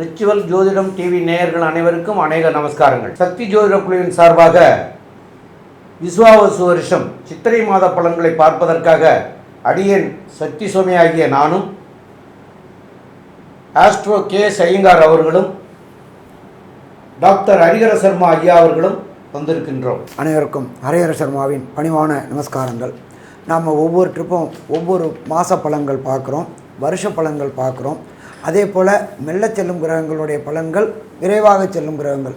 Ritual ஜோதிடம் TV நேயர்கள் அனைவருக்கும் அநேக நமஸ்காரங்கள். சக்தி ஜோதிட குழுவின் சார்பாக விஸ்வாவசு வருஷம் சித்திரை மாத பலன்களை பார்ப்பதற்காக அடியேன் சக்தி சுவாமி ஆகிய நானும் ஆஸ்ட்ரோ கே ஐயங்கார் அவர்களும் டாக்டர் ஹரிஹர சர்மா ஐயா அவர்களும் வந்திருக்கின்றோம். அனைவருக்கும் ஹரிஹர சர்மாவின் பணிவான நமஸ்காரங்கள். நாம் ஒவ்வொரு ட்ரிப்பும் ஒவ்வொரு மாத பலன்கள் பார்க்குறோம் வருஷ பலன்கள் பார்க்குறோம். அதே போல் மெல்ல செல்லும் கிரகங்களுடைய பலன்கள் விரைவாக செல்லும் கிரகங்கள்.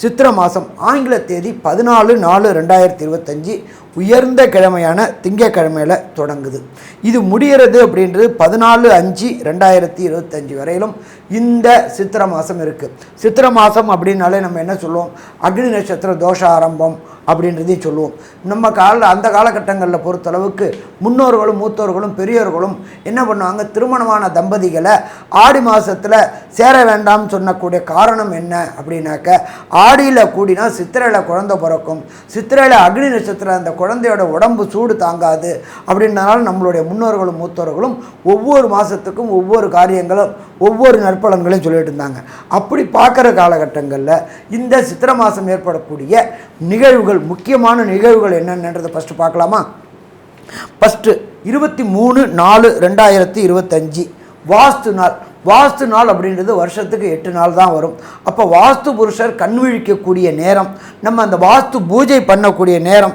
சித்திர மாதம் ஆங்கில தேதி பதினாலு நாலு ரெண்டாயிரத்தி இருபத்தஞ்சி. உயர்ந்த கிழமையான திங்கக்கிழமையில் தொடங்குது. இது முடிகிறது அப்படின்றது பதினாலு அஞ்சு ரெண்டாயிரத்தி இருபத்தஞ்சி வரையிலும் இந்த சித்திர மாதம் இருக்குது சித்திர மாதம் அப்படின்னாலே நம்ம என்ன சொல்லுவோம்? அக்னி நட்சத்திர தோஷ ஆரம்பம் அப்படின்றதையும் சொல்லுவோம். நம்ம கால அந்த காலகட்டங்களில் பொறுத்தளவுக்கு முன்னோர்களும் மூத்தோர்களும் பெரியோர்களும் என்ன பண்ணுவாங்க? திருமணமான தம்பதிகளை ஆடி மாதத்தில் சேர வேண்டாம்னு சொன்னக்கூடிய காரணம் என்ன அப்படின்னாக்க ஆடியில் கூடினா சித்திரையில் குழந்தை பிறக்கும். சித்திரையில் அக்னி நட்சத்திரம் அந்த குழந்தையோட உடம்பு சூடு தாங்காது அப்படின்றனால நம்மளுடைய முன்னோர்களும் மூத்தோர்களும் ஒவ்வொரு மாதத்துக்கும் ஒவ்வொரு காரியங்களும் ஒவ்வொரு நற்பலன்களையும் சொல்லிட்டு இருந்தாங்க. அப்படி பார்க்குற காலகட்டங்களில் இந்த சித்திர மாதம் ஏற்படக்கூடிய நிகழ்வுகள் முக்கியமான நிகழ்வுகள் என்னென்னன்றதை ஃபஸ்ட்டு பார்க்கலாமா? ஃபஸ்ட்டு இருபத்தி மூணு நாலு ரெண்டாயிரத்தி இருபத்தஞ்சி. வாஸ்து நாள். வாஸ்து நாள் அப்படின்றது வருஷத்துக்கு எட்டு நாள் தான் வரும். அப்போ வாஸ்து புருஷர் கண் விழிக்கக்கூடிய நேரம் நம்ம அந்த வாஸ்து பூஜை பண்ணக்கூடிய நேரம்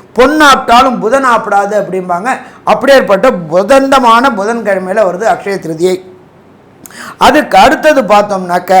பொன்னாப்டாலும் புதன் ஆப்பிடாது அப்படிம்பாங்க. அப்படியேற்பட்ட புதந்தமான புதன்கிழமையில் வருது அக்ஷய திருதியை. அதுக்கு அடுத்தது பார்த்தோம்னாக்க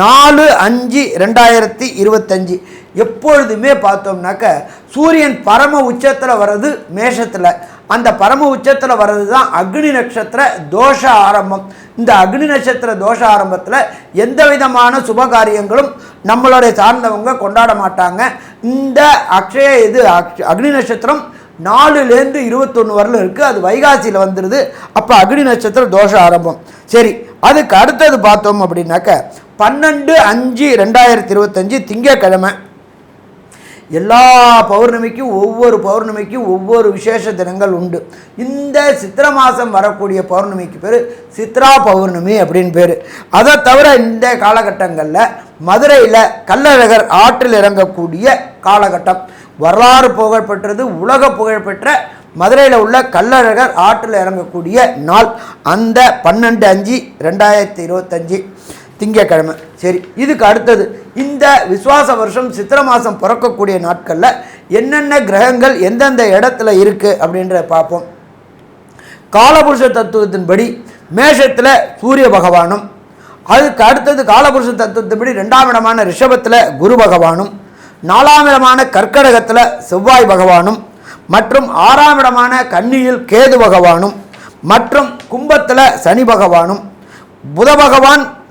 நாலு அஞ்சு ரெண்டாயிரத்தி இருபத்தஞ்சி. எப்பொழுதுமே பார்த்தோம்னாக்க சூரியன் பரம உச்சத்தில் வர்றது மேஷத்தில். அந்த பரம உச்சத்தில் வர்றது தான் அக்னி நட்சத்திர தோஷ ஆரம்பம். இந்த அக்னி நட்சத்திர தோஷ ஆரம்பத்தில் எந்த விதமான சுபகாரியங்களும் நம்மளுடைய சார்ந்தவங்க கொண்டாட மாட்டாங்க. இந்த அக்ஷய இது அக்ஷ- அக்னி நட்சத்திரம் நாலுலேருந்து இருபத்தொன்று வரல இருக்குது அது வைகாசியில் வந்துடுது அப்போ அக்னி நட்சத்திரம் தோஷம் ஆரம்பம். சரி அதுக்கு அடுத்தது பார்த்தோம் அப்படின்னாக்க பன்னெண்டு அஞ்சு ரெண்டாயிரத்தி இருபத்தஞ்சி திங்கக்கிழமை. எல்லா பௌர்ணமிக்கும் ஒவ்வொரு பௌர்ணமிக்கும் ஒவ்வொரு விசேஷ தினங்கள் உண்டு. இந்த சித்திர மாதம் வரக்கூடிய பௌர்ணமிக்கு பேர் சித்ரா பௌர்ணமி அப்படின்னு பேர். அதை தவிர இந்த காலகட்டங்களில் மதுரையில் கள்ளழகர் ஆற்றில் இறங்கக்கூடிய காலகட்டம். வரலாறு புகழ்பெற்றது உலக புகழ்பெற்ற மதுரையில் உள்ள கள்ளழகர் ஆற்றில் இறங்கக்கூடிய நாள். அந்த பன்னெண்டு அஞ்சு ரெண்டாயிரத்தி இருபத்தஞ்சி திங்கக்கிழமை சரி இதுக்கு அடுத்தது இந்த விசுவாச வருஷம் சித்திர மாதம் பிறக்கக்கூடிய நாட்களில் என்னென்ன கிரகங்கள் எந்தெந்த இடத்துல இருக்குது அப்படின்றத பார்ப்போம். காலபுருஷ தத்துவத்தின்படி மேஷத்தில் சூரிய பகவானும் அதுக்கு அடுத்தது காலபுருஷ தத்துவத்தின்படி ரெண்டாம் இடமான ரிஷபத்தில் குரு பகவானும் நாலாம் இடமான கற்கடகத்தில் செவ்வாய் பகவானும் மற்றும் ஆறாம் இடமான கன்னியில் கேது பகவானும் மற்றும் கும்பத்தில் சனி பகவானும் புத பகவான்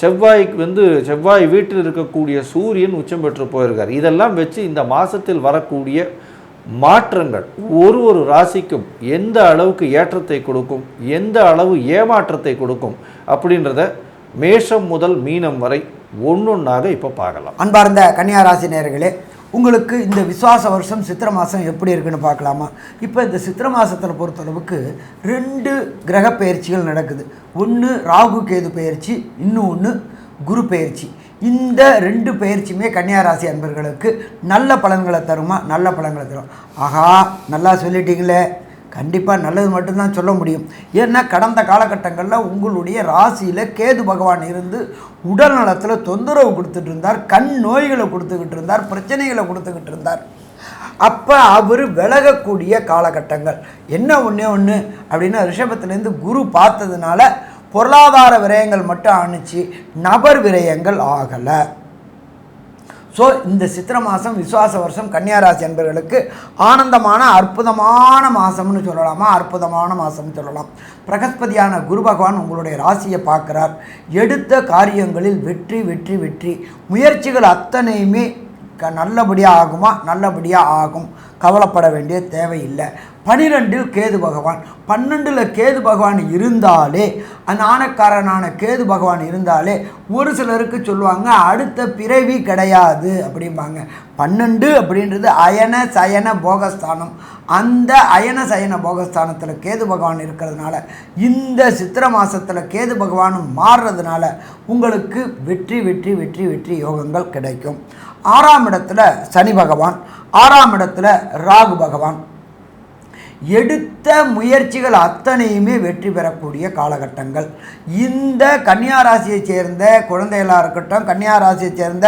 செவ்வாய்க்கு வந்து செவ்வாய் வீட்டில் இருக்கக்கூடிய சூரியன் உச்சம் பெற்று போயிருக்கார். இதெல்லாம் வச்சு இந்த மாதத்தில் வரக்கூடிய மாற்றங்கள் ஒரு ஒரு ராசிக்கும் எந்த அளவுக்கு ஏற்றத்தை கொடுக்கும் எந்த அளவு ஏமாற்றத்தை கொடுக்கும் அப்படின்றத மேஷம் முதல் மீனம் வரை ஒன்றொன்னாக இப்போ பார்க்கலாம். அன்பார்ந்த கன்னியா ராசி நேயர்களே உங்களுக்கு இந்த விசுவாச வருஷம் சித்திர மாதம் எப்படி இருக்குன்னு பார்க்கலாமா? இப்போ இந்த சித்திர மாதத்தில் பொறுத்தளவுக்கு ரெண்டு கிரக பயிற்சிகள் நடக்குது. ஒன்று ராகு கேது பயிற்சி இன்னொன்று குரு பயிற்சி. இந்த ரெண்டு பயிற்சியுமே கன்னியா ராசி அன்பர்களுக்கு நல்ல பலன்களை தருமா? நல்ல பலன்களை தரும். ஆகா நல்லா சொல்லிட்டீங்களே. கண்டிப்பாக நல்லது மட்டும்தான் சொல்ல முடியும். ஏன்னா கடந்த காலகட்டங்களில் உங்களுடைய ராசியில் கேது பகவான் இருந்து உடல் நலத்தில் தொந்தரவு கொடுத்துட்டு இருந்தார். கண் நோய்களை கொடுத்துக்கிட்டு இருந்தார். பிரச்சனைகளை கொடுத்துக்கிட்டு இருந்தார். அப்போ அவர் விலகக்கூடிய காலகட்டங்கள். என்ன ஒன்றே ஒன்று அப்படின்னா ரிஷபத்துலேருந்து குரு பார்த்ததுனால பொருளாதார விரயங்கள் மட்டும் ஆணுச்சு. நபர் விரயங்கள் ஆகலை. ஸோ இந்த சித்திர மாதம் விசுவாச வருஷம் கன்னியாராசி என்பவர்களுக்கு ஆனந்தமான அற்புதமான மாதம்னு சொல்லலாமா? அற்புதமான மாதம்னு சொல்லலாம். பிரகஸ்பதியான குரு பகவான் உங்களுடைய ராசியை பார்க்குறார். எடுத்த காரியங்களில் வெற்றி வெற்றி வெற்றி. முயற்சிகள் அத்தனையுமே க நல்லபடியாக ஆகுமா? நல்லபடியாக ஆகும். கவலைப்பட வேண்டிய தேவையில்லை. பனிரெண்டில் கேது பகவான். பன்னெண்டில் கேது பகவான் இருந்தாலே அந்த ஆணக்காரனான கேது பகவான் இருந்தாலே ஒரு சிலருக்கு சொல்லுவாங்க அடுத்த பிறவி கிடையாது அப்படிம்பாங்க. பன்னெண்டு அப்படின்றது அயன சயன போகஸ்தானம். அந்த அயன சயன போகஸ்தானத்தில் கேது பகவான் இருக்கிறதுனால இந்த சித்திர மாதத்தில் கேது பகவானும் மாறுறதுனால உங்களுக்கு வெற்றி வெற்றி வெற்றி வெற்றி யோகங்கள் கிடைக்கும். ஆறாம் இடத்துல சனி பகவான் ஆறாம் இடத்துல ராகு பகவான். எடுத்த முயற்சிகள் அத்தனையுமே வெற்றி பெறக்கூடிய காலகட்டங்கள். இந்த கன்னியாராசியைச் சேர்ந்த குழந்தைகளாக இருக்கட்டும் கன்னியாராசியைச் சேர்ந்த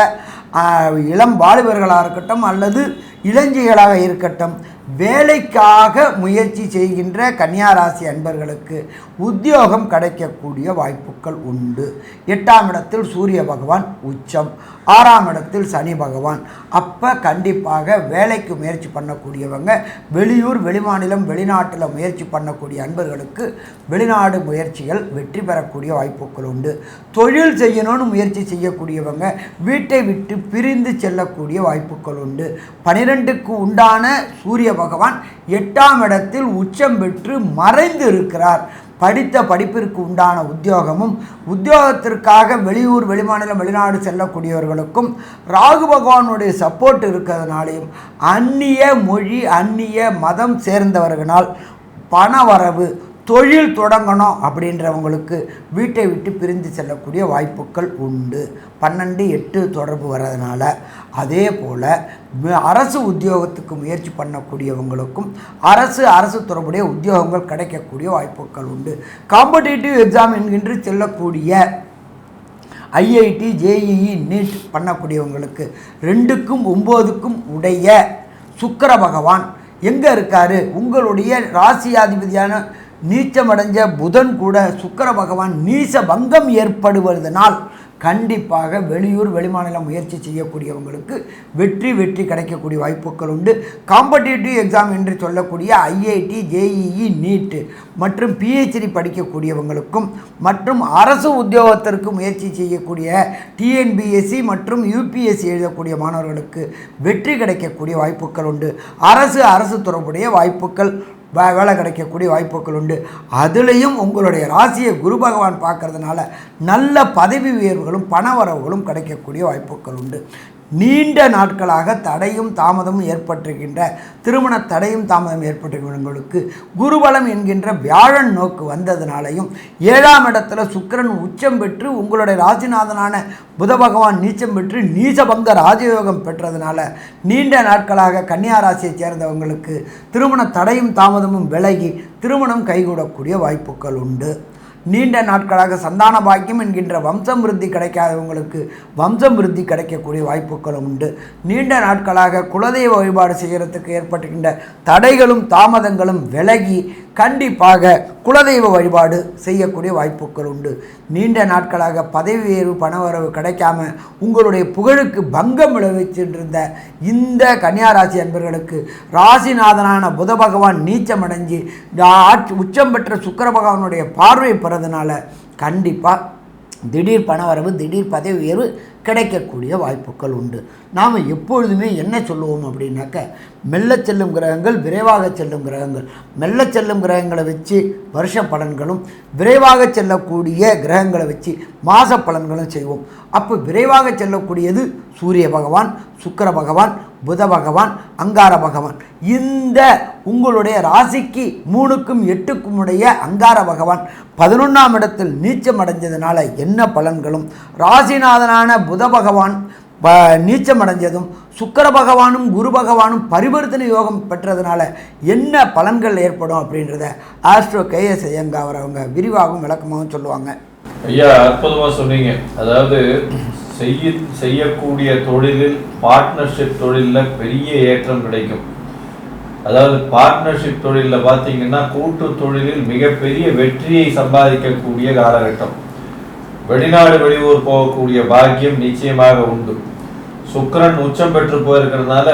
இளம் வாலிபர்களாக இருக்கட்டும் அல்லது இளஞ்சிகளாக இருக்கட்டும் வேலைக்காக முயற்சி செய்கின்ற கன்னியாராசி அன்பர்களுக்கு உத்தியோகம் கிடைக்கக்கூடிய வாய்ப்புகள் உண்டு. எட்டாம் இடத்தில் சூரிய பகவான் உச்சம். ஆறாம் இடத்தில் சனி பகவான். அப்போ கண்டிப்பாக வேலைக்கு முயற்சி பண்ணக்கூடியவங்க வெளியூர் வெளிமாநிலம் வெளிநாட்டில் முயற்சி பண்ணக்கூடிய அன்பர்களுக்கு வெளிநாடு முயற்சிகள் வெற்றி பெறக்கூடிய வாய்ப்புகள் உண்டு. தொழில் செய்யணும்னு முயற்சி செய்யக்கூடியவங்க வீட்டை விட்டு பிரிந்து செல்லக்கூடிய வாய்ப்புகள் உண்டு. பனிரெண்டுக்கு உண்டான சூரிய பகவான் எட்டாம் இடத்தில் உச்சம் பெற்று மறைந்து இருக்கிறார் படித்த படிப்பிற்கு உண்டான உத்தியோகமும் உத்தியோகத்திற்காக வெளியூர் வெளிமாநிலம் வெளிநாடு செல்லக்கூடியவர்களுக்கும் ராகு பகவானுடைய சப்போர்ட் இருக்கிறதுனாலையும் அந்நிய மொழி அந்நிய மதம் சேர்ந்தவர்களால் பணவரவு தொழில் தொடங்கணும் அப்படின்றவங்களுக்கு வீட்டை விட்டு பிரிந்து செல்லக்கூடிய வாய்ப்புகள் உண்டு. பன்னெண்டு எட்டு தொடர்பு வர்றதுனால அதே போல் அரசு உத்தியோகத்துக்கு முயற்சி பண்ணக்கூடியவங்களுக்கும் அரசு அரசு தொடர்புடைய உத்தியோகங்கள் கிடைக்கக்கூடிய வாய்ப்புகள் உண்டு. காம்படிட்டிவ் எக்ஸாம் என்கின்ற செல்லக்கூடிய ஐஐடி ஜேஇஇ நீட் பண்ணக்கூடியவங்களுக்கு ரெண்டுக்கும் ஒம்போதுக்கும் உடைய சுக்கர பகவான் எங்கே இருக்காரு? உங்களுடைய ராசியாதிபதியான நீச்சமடைஞ்ச புதன் கூட சுக்கர பகவான் நீச பங்கம் ஏற்படுவதனால் கண்டிப்பாக வெளியூர் வெளிமாநிலம் முயற்சி செய்யக்கூடியவங்களுக்கு வெற்றி வெற்றி கிடைக்கக்கூடிய வாய்ப்புகள் உண்டு. காம்படிட்டிவ் எக்ஸாம் என்று சொல்லக்கூடிய ஐஐடி ஜேஇஇ நீட்டு மற்றும் பிஹெச்டி படிக்கக்கூடியவங்களுக்கும் மற்றும் அரசு உத்தியோகத்திற்கு முயற்சி செய்யக்கூடிய டிஎன்பிஎஸ்சி மற்றும் யூபிஎஸ்சி எழுதக்கூடிய மாணவர்களுக்கு வெற்றி கிடைக்கக்கூடிய வாய்ப்புகள் உண்டு. அரசு அரசு தொடர்புடைய வாய்ப்புகள் வேலை கிடைக்கக்கூடிய வாய்ப்புகள் உண்டு. அதுலேயும் உங்களுடைய ராசியை குரு பகவான் பார்க்கறதுனால நல்ல பதவி உயர்வுகளும் பணவரவுகளும் கிடைக்கக்கூடிய வாய்ப்புகள் உண்டு. நீண்ட நாட்களாக தடையும் தாமதமும் ஏற்பட்டிருக்கின்ற திருமண தடையும் தாமதம் ஏற்பட்டிருக்கிறவங்களுக்கு குருபலம் என்கின்ற வியாழன் நோக்கு வந்ததுனாலையும் ஏழாம் இடத்துல சுக்கிரன் உச்சம் பெற்று உங்களுடைய ராசிநாதனான புத பகவான் நீச்சம் பெற்று நீசபங்க ராஜயோகம் பெற்றதுனால நீண்ட நாட்களாக கன்னியா ராசியைச் சேர்ந்தவங்களுக்கு திருமண தடையும் தாமதமும் விலகி திருமணம் கைகூடக்கூடிய வாய்ப்புகள் உண்டு. நீண்ட நாட்களாக சந்தான பாக்கியம் என்கின்ற வம்சம் விருத்தி கிடைக்காதவங்களுக்கு வம்சம் விருத்தி கிடைக்கக்கூடிய வாய்ப்புகளும் உண்டு. நீண்ட நாட்களாக குலதெய்வ வழிபாடு செய்கிறதுக்கு ஏற்பட்டுகின்ற தடைகளும் தாமதங்களும் விலகி கண்டிப்பாக குலதெய்வ வழிபாடு செய்யக்கூடிய வாய்ப்புகள் உண்டு. நீண்ட நாட்களாக பதவி உயர்வு பணவரவு கிடைக்காம உங்களுடைய புகழுக்கு பங்கம் விளைவிச்சிருந்த இந்த கன்னியாராசி அன்பர்களுக்கு ராசிநாதனான புத பகவான் நீச்சமடைஞ்சு ஆட்சி உச்சம் பெற்ற சுக்கர பகவானுடைய பார்வை பெறதுனால கண்டிப்பாக திடீர் பணவரவு திடீர் பதவி உயர்வு கிடைக்கக்கூடிய வாய்ப்புகள் உண்டு. நாம் எப்பொழுதுமே என்ன சொல்லுவோம் அப்படின்னாக்க மெல்ல செல்லும் கிரகங்கள் விரைவாக செல்லும் கிரகங்கள். மெல்ல செல்லும் கிரகங்களை வச்சு வருஷ பலன்களும் விரைவாக செல்லக்கூடிய கிரகங்களை வச்சு மாத பலன்களும் செய்வோம். அப்போ விரைவாக செல்லக்கூடியது சூரிய பகவான் சுக்கிர பகவான் புத பகவான் அங்கார பகவான். இந்த உங்களுடைய ராசிக்கு மூணுக்கும் எட்டுக்கும் உடைய அங்கார பகவான் பதினொன்றாம் இடத்தில் நீச்சம் அடைஞ்சதுனால என்ன பலன்களும்? ராசிநாதனான புத பகவான் ப- நீச்சம் அடைஞ்சதும் சுக்கர பகவானும் குரு பகவானும் பரிவர்த்தனை யோகம் பெற்றதுனால என்ன பலன்கள் ஏற்படும் அப்படின்றத ஆஸ்ட்ரோ கேஎஸ் ஐயங்காவர் அவங்க விரிவாகவும் விளக்கமாகவும் சொல்லுவாங்க. ஐயா அற்புதமாக சொன்னீங்க. அதாவது செய்ய செய்யக்கூடிய தொழிலில் பார்ட்னர்ஷிப் தொழிலில் பெரிய ஏற்றம் கிடைக்கும். அதாவது பார்ட்னர்ஷிப் தொழிலில் பார்த்தீங்கன்னா கூட்டு தொழிலில் மிகப்பெரிய வெற்றியை சம்பாதிக்கக்கூடிய காலகட்டம். வெளிநாடு வெளியூர் போகக்கூடிய பாக்கியம் நிச்சயமாக உண்டு. சுக்கிரன் உச்சம் பெற்று போயிருக்கிறதுனால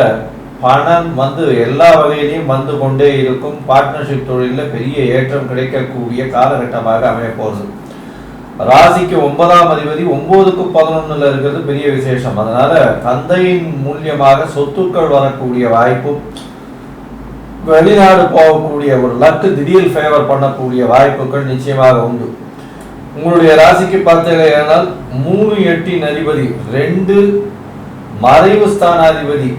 பணம் வந்து எல்லா வகையிலையும் வந்து கொண்டே இருக்கும். பார்ட்னர்ஷிப் தொழிலில் பெரிய ஏற்றம் கிடைக்கக்கூடிய காலகட்டமாக அமையப்போகுது. ராசிக்கு ஒன்பதாம் அதிபதி ஒன்பதுக்கு பதினொன்னுல இருக்கிறது பெரிய விசேஷம். அதனால தந்தையின் மூலியமாக சொத்துக்கள் வரக்கூடிய வாய்ப்பும் வெளிநாடு போகக்கூடிய ஒரு லக்கு திடீர் ஃபேவர் பண்ணக்கூடிய வாய்ப்புகள் நிச்சயமாக உண்டு. உங்களுடைய ராசிக்கு பார்த்தீங்கன்னா மூணு எட்டின் அதிபதி ரெண்டு மறைவு ஸ்தானாதிபதி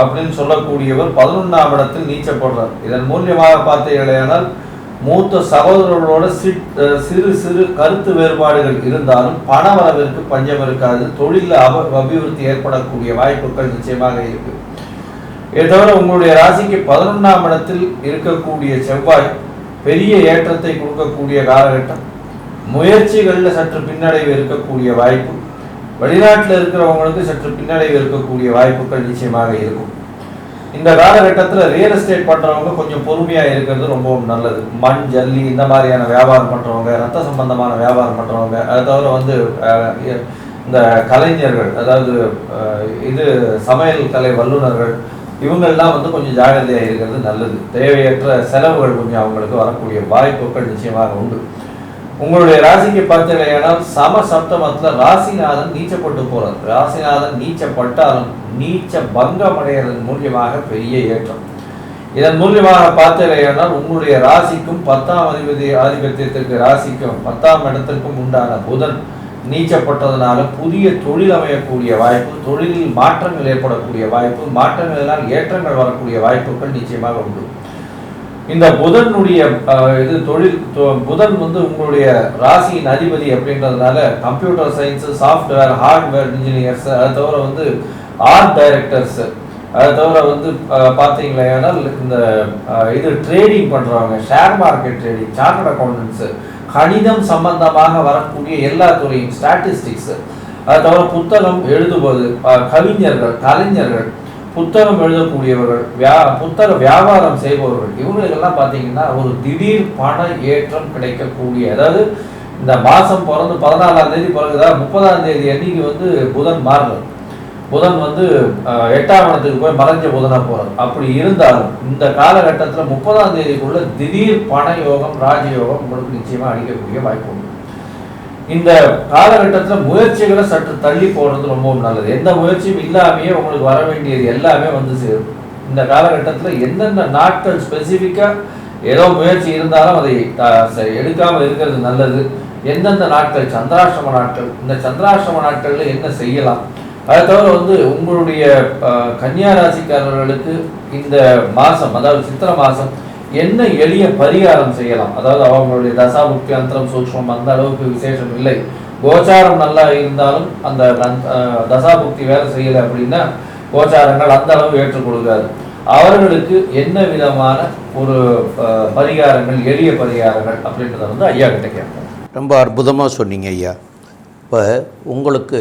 அப்படின்னு சொல்லக்கூடியவர் பதினொன்றாம் இடத்தில் நீச்சப்படுறார். இதன் மூலியமாக பார்த்தீங்கன்னா மூத்த சகோதரர்களோட சிறு சிறு கருத்து வேறுபாடுகள் இருந்தாலும் பண வரவிற்கு பஞ்சம் இருக்காது. தொழிலில் அவ அபிவிருத்தி ஏற்படக்கூடிய வாய்ப்புகள் நிச்சயமாக இருக்கு. இதை தவிர உங்களுடைய ராசிக்கு பதினொன்றாம் இடத்தில் இருக்கக்கூடிய செவ்வாய் பெரிய ஏற்றத்தை கொடுக்கக்கூடிய காலகட்டம். முயற்சிகளில் சற்று பின்னடைவு இருக்கக்கூடிய வாய்ப்பு. வெளிநாட்டில் இருக்கிறவங்களுக்கு சற்று பின்னடைவு இருக்கக்கூடிய வாய்ப்புகள் நிச்சயமாக இருக்கும். இந்த காலகட்டத்தில் ரியல் எஸ்டேட் பண்ணுறவங்க கொஞ்சம் பொறுமையாக இருக்கிறது ரொம்பவும் நல்லது. மண் ஜல்லி இந்த மாதிரியான வியாபாரம் பண்ணுறவங்க ரத்த சம்பந்தமான வியாபாரம் பண்ணுறவங்க அதை தவிர வந்து இந்த கலைஞர்கள் அதாவது இது சமையல் கலை வல்லுநர்கள் இவங்கெல்லாம் வந்து கொஞ்சம் ஜாகிரதையாக இருக்கிறது நல்லது. தேவையற்ற செலவுகள் கொஞ்சம் அவங்களுக்கு வரக்கூடிய வாய்ப்புகள் நிச்சயமாக உண்டு. உங்களுடைய ராசிக்கு பார்த்தீங்கன்னா சம சப்தமத்துல ராசிநாதன் நீச்சப்பட்டு போறார். ராசிநாதன் நீச்சப்பட்டாலும் நீச்ச பங்கம் அடைகிறதன் மூலியமாக பெரிய ஏற்றம். இதன் மூலியமாக பார்த்தீங்கன்னா உங்களுடைய ராசிக்கும் பத்தாம் அதிபதி ஆதிபத்தியத்திற்கு ராசிக்கும் பத்தாம் இடத்திற்கும் உண்டான புதன் நீச்சப்பட்டதுனால புதிய தொழில் அமையக்கூடிய வாய்ப்பு தொழிலில் மாற்றங்கள் ஏற்படக்கூடிய வாய்ப்பு மாற்றங்களினால் ஏற்றங்கள் வரக்கூடிய வாய்ப்புகள் நிச்சயமாக உண்டு. இந்த புதனுடைய இது தொழில் தொ- புதன் வந்து உங்களுடைய ராசியின் அதிபதி அப்படின்றதுனால computer science software hardware engineers அதை தவிர வந்து ஆர்ட் டைரக்டர்ஸ் அதை தவிர வந்து அஹ், ஏன்னா இந்த இது ட்ரேடிங் பண்ணுறவங்க share market trading chartered accountancy கணிதம் சம்பந்தமாக வரக்கூடிய எல்லா துறையும் ஸ்டாட்டிஸ்டிக்ஸு அதை தவிர புத்தகம் எழுதுவது கவிஞர்கள் கலைஞர்கள் புத்தகம் எழுதக்கூடியவர்கள் வியா புத்தக வியாபாரம் செய்பவர்கள் இவங்களுக்கெல்லாம் பார்த்தீங்கன்னா ஒரு திடீர் பண ஏற்றம் கிடைக்கக்கூடிய அதாவது இந்த மாதம் பிறந்து பதினாலாம் தேதி பிறகுதா முப்பதாம் தேதி அன்னைக்கு வந்து புதன் மாறுறது புதன் வந்து எட்டாம் இடத்துக்கு போய் மறைஞ்ச புதனாக போகிறது அப்படி இருந்தாலும் இந்த காலகட்டத்தில் முப்பதாம் தேதிக்குள்ள திடீர் பண யோகம் ராஜயோகம் உங்களுக்கு நிச்சயமாக அளிக்கக்கூடிய வாய்ப்பு உண்டு. இந்த காலகட்டத்தில் முயற்சிகளை சற்று தள்ளி போடுறது ரொம்பவும் நல்லது. எந்த முயற்சியும் இல்லாமையே உங்களுக்கு வர வேண்டியது எல்லாமே வந்து சேரும். இந்த காலகட்டத்தில் எந்தெந்த நாட்கள் ஸ்பெசிஃபிக்காக ஏதோ முயற்சி இருந்தாலும் அதை எடுக்காமல் இருக்கிறது நல்லது. எந்தெந்த நாட்கள்? சந்திராஷ்டம நாட்கள். இந்த சந்திராஷ்டம நாட்களில் என்ன செய்யலாம்? அதை தவிர வந்து உங்களுடைய கன்னியா ராசிக்காரர்களுக்கு இந்த மாதம் அதாவது சித்திர மாதம் என்ன எளிய பரிகாரம் செய்யலாம்? அதாவது அவங்களுடைய தசாபுக்தி அந்தரம் சூக்ஷ்மம் அந்த அளவுக்கு விசேஷம் இல்லை. கோச்சாரம் நல்லா இருந்தாலும் அந்த தசா புக்தி தசாபுக்தி வேலை செய்யலை அப்படின்னா கோச்சாரங்கள் அந்த அளவு ஏற்றுக் கொடுக்காது. அவர்களுக்கு என்ன விதமான ஒரு பரிகாரங்கள் எளிய பரிகாரங்கள் அப்படின்றத வந்து ஐயா கிட்ட கேட்போம். ரொம்ப அற்புதமாக சொன்னீங்க ஐயா. இப்போ உங்களுக்கு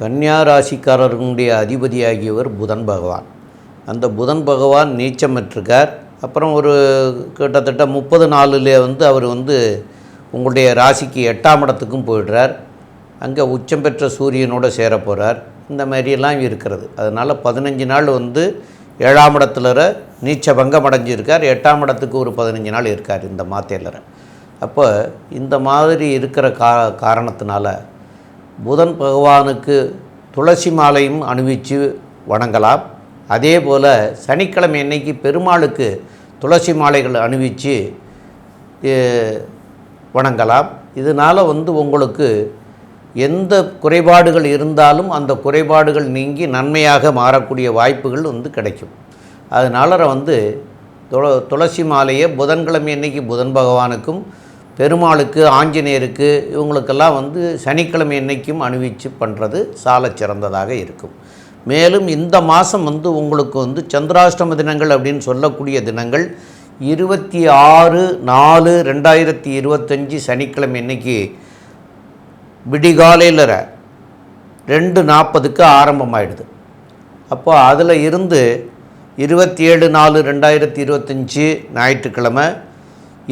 கன்னியா ராசிக்காரர்களுடைய அதிபதியாகியவர் புதன் பகவான். அந்த புதன் பகவான் நீச்சமிட்டிருக்கார் அப்புறம் ஒரு கிட்டத்தட்ட முப்பது நாளிலே வந்து அவர் வந்து உங்களுடைய ராசிக்கு எட்டாம் இடத்துக்கும் போயிடுறார். அங்கே உச்சம் பெற்ற சூரியனோட சேர போகிறார் இந்த மாதிரியெல்லாம் இருக்கிறது. அதனால் பதினஞ்சு நாள் வந்து ஏழாம் இடத்துல நீச்ச பங்கம் அடைஞ்சிருக்கார். எட்டாம் இடத்துக்கு ஒரு பதினஞ்சு நாள் இருக்கார் இந்த மாத்தேலரை அப்போ இந்த மாதிரி இருக்கிற கா காரணத்தினால புதன் பகவானுக்கு துளசி மாலையும் அணிவித்து வணங்கலாம். அதே போல் சனிக்கிழமை அன்னைக்கு பெருமாளுக்கு துளசி மாலைகள் அணிவித்து வணங்கலாம். இதனால் வந்து உங்களுக்கு எந்த குறைபாடுகள் இருந்தாலும் அந்த குறைபாடுகள் நீங்கி நன்மையாக மாறக்கூடிய வாய்ப்புகள் வந்து கிடைக்கும். அதனால வந்து துள துளசி மாலையை புதன்கிழமை அன்னைக்கு புதன் பகவானுக்கும் பெருமாளுக்கு ஆஞ்சநேயருக்கு இவங்களுக்கெல்லாம் வந்து சனிக்கிழமை அன்னைக்கும் அணிவிச்சு பண்ணுறது சால சிறந்ததாக இருக்கும். மேலும் இந்த மாதம் வந்து உங்களுக்கு வந்து சந்திராஷ்டம தினங்கள் அப்படின்னு சொல்லக்கூடிய தினங்கள் இருபத்தி ஆறு நாலு ரெண்டாயிரத்தி இருபத்தஞ்சி சனிக்கிழமை இன்னைக்கு விடிகாலையில் ரெண்டு நாற்பதுக்கு ஆரம்பமாயிடுது. அப்போ அதில் இருந்து இருபத்தி ஏழு நாலு ரெண்டாயிரத்தி இருபத்தஞ்சி ஞாயிற்றுக்கிழமை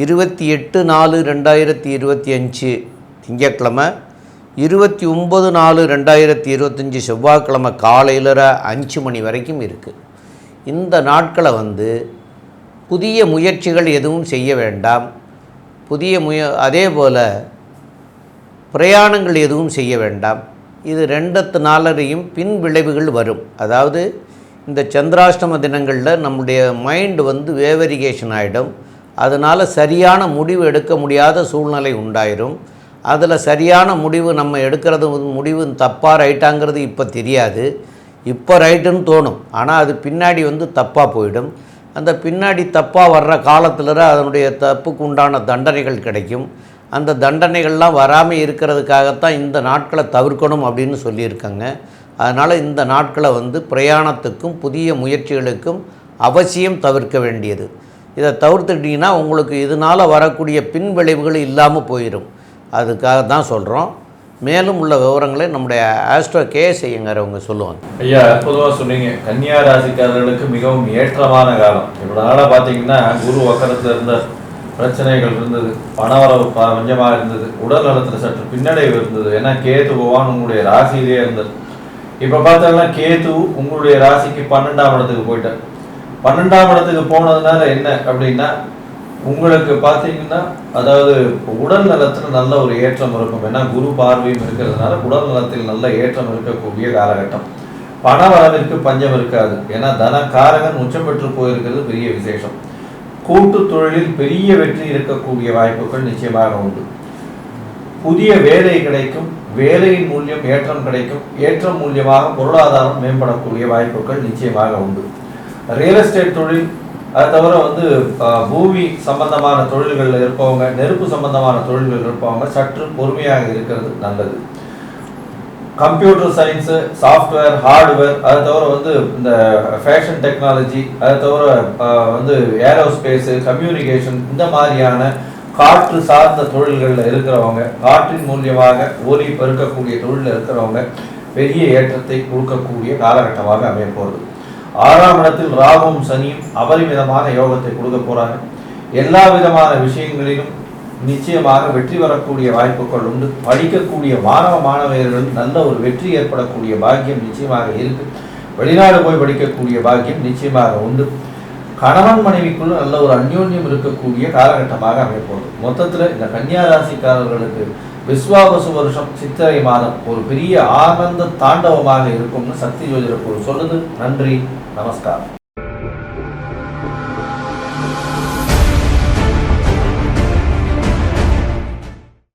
இருபத்தி எட்டு நாலு ரெண்டாயிரத்தி இருபத்தி அஞ்சு திங்கட்கிழமை இருபத்தி ஒம்பது நாலு ரெண்டாயிரத்தி இருபத்தஞ்சி செவ்வாய்க்கிழமை காலையில் அஞ்சு மணி வரைக்கும் இருக்குது இந்த நாட்களை வந்து புதிய முயற்சிகள் எதுவும் செய்ய வேண்டாம். புதிய முய அதே போல் பிரயாணங்கள் எதுவும் செய்ய வேண்டாம். இது ரெண்டத்து நாளரையும் பின் விளைவுகள் வரும். அதாவது இந்த சந்திராஷ்டம தினங்களில் நம்முடைய மைண்டு வந்து வேவரிகேஷன் ஆகிடும் அதனால் சரியான முடிவு எடுக்க முடியாத சூழ்நிலை உண்டாயிரும். அதில் சரியான முடிவு நம்ம எடுக்கிறது முடிவு தப்பாக ரைட்டாங்கிறது இப்போ தெரியாது. இப்போ ரைட்டுன்னு தோணும். ஆனால் அது பின்னாடி வந்து தப்பாக போயிடும். அந்த பின்னாடி தப்பாக வர்ற காலத்தில் அதனுடைய தப்புக்கு உண்டான தண்டனைகள் கிடைக்கும். அந்த தண்டனைகள்லாம் வராமல் இருக்கிறதுக்காகத்தான் இந்த நாட்களை தவிர்க்கணும் அப்படின்னு சொல்லியிருக்காங்க. அதனால் இந்த நாட்களை வந்து பிரயாணத்துக்கும் புதிய முயற்சிகளுக்கும் அவசியம் தவிர்க்க வேண்டியது. இதை தவிர்த்துட்டிங்கன்னா உங்களுக்கு இதனால் வரக்கூடிய பின் விளைவுகள் இல்லாமல் போயிடும் அதுக்காக தான் சொல்கிறோம் மேலும் உள்ள விவரங்களை நம்முடைய ஆஸ்ட்ரோ கே செய்யுங்கிறவங்க சொல்லுவாங்க. ஐயா பொதுவாக சொன்னீங்க கன்னியா ராசிக்காரர்களுக்கு மிகவும் ஏற்றமான காலம். இவ்வளோ நாளாக பார்த்தீங்கன்னா குரு வக்கரத்தில் இருந்த பிரச்சனைகள் இருந்தது பணவரவு ப- இருந்தது உடல் நலத்தில் சற்று பின்னடைவு இருந்தது. ஏன்னா கேது பகவான் உங்களுடைய ராசியிலே இருந்தது இப்போ பார்த்தோம்னா கேது உங்களுடைய ராசிக்கு பன்னெண்டாம் இடத்துக்கு போயிட்டார். பன்னெண்டாம் இடத்துக்கு போனதுனால என்ன அப்படின்னா உங்களுக்கு பார்த்தீங்கன்னா அதாவது உடல் நலத்துல நல்ல ஒரு ஏற்றம் இருக்கும். ஏன்னா குரு பார்வையும் இருக்கிறதுனால உடல் நலத்தில் நல்ல ஏற்றம் இருக்கக்கூடிய காலகட்டம். பண வரவிற்கு பஞ்சம் இருக்காது. ஏன்னா தன காரகன் உச்சம் பெற்று போயிருக்கிறது பெரிய விசேஷம். கூட்டு தொழிலில் பெரிய வெற்றி இருக்கக்கூடிய வாய்ப்புகள் நிச்சயமாக உண்டு. புதிய வேலை கிடைக்கும் வேலையின் மூலியம் ஏற்றம் கிடைக்கும் ஏற்றம் மூலியமாக பொருளாதாரம் மேம்படக்கூடிய வாய்ப்புகள் நிச்சயமாக உண்டு. ரியல் எஸ்டேட் தொழில் அது தவிர வந்து பூமி சம்பந்தமான தொழில்களில் இருப்பவங்க நெருப்பு சம்பந்தமான தொழில்கள் இருப்பவங்க சற்று பொறுமையாக இருக்கிறது நல்லது. கம்ப்யூட்டர் சயின்ஸு சாஃப்ட்வேர் ஹார்ட்வேர் அது தவிர வந்து இந்த ஃபேஷன் டெக்னாலஜி அது தவிர வந்து ஏரோஸ்பேஸு கம்யூனிகேஷன் இந்த மாதிரியான காற்று சார்ந்த தொழில்களில் இருக்கிறவங்க காற்றின் மூலியமாக ஒலி பெருக்கக்கூடிய தொழிலில் இருக்கிறவங்க பெரிய ஏற்றத்தை கொடுக்கக்கூடிய காலகட்டமாக அமைய போகிறது. ஆறாம் இடத்தில் ராகும் சனியும் அபரிமிதமான யோகத்தை கொடுக்க போறாங்க எல்லா விதமான விஷயங்களிலும் நிச்சயமாக வெற்றி வரக்கூடிய வாய்ப்புகள் உண்டு. படிக்கக்கூடிய மாணவ மாணவியர்கள் நல்ல ஒரு வெற்றி ஏற்படக்கூடிய பாக்கியம் நிச்சயமாக இருக்கு. வெளிநாடு போய் படிக்கக்கூடிய பாக்கியம் நிச்சயமாக உண்டு. கணவன் மனைவிக்குள்ள நல்ல ஒரு அந்யோன்யம் இருக்கக்கூடிய காலகட்டமாக அமைப்போகுது மொத்தத்தில் இந்த கன்னியா ராசிக்காரர்களுக்கு விஸ்வாபசு வருஷம் சித்திரை மாதம். ஒரு பெரிய ஆனந்த தாண்டவமாக இருக்கும்னு சக்தி ஜோதிடர் குழு சொல்லுது. நன்றி நமஸ்காரம்.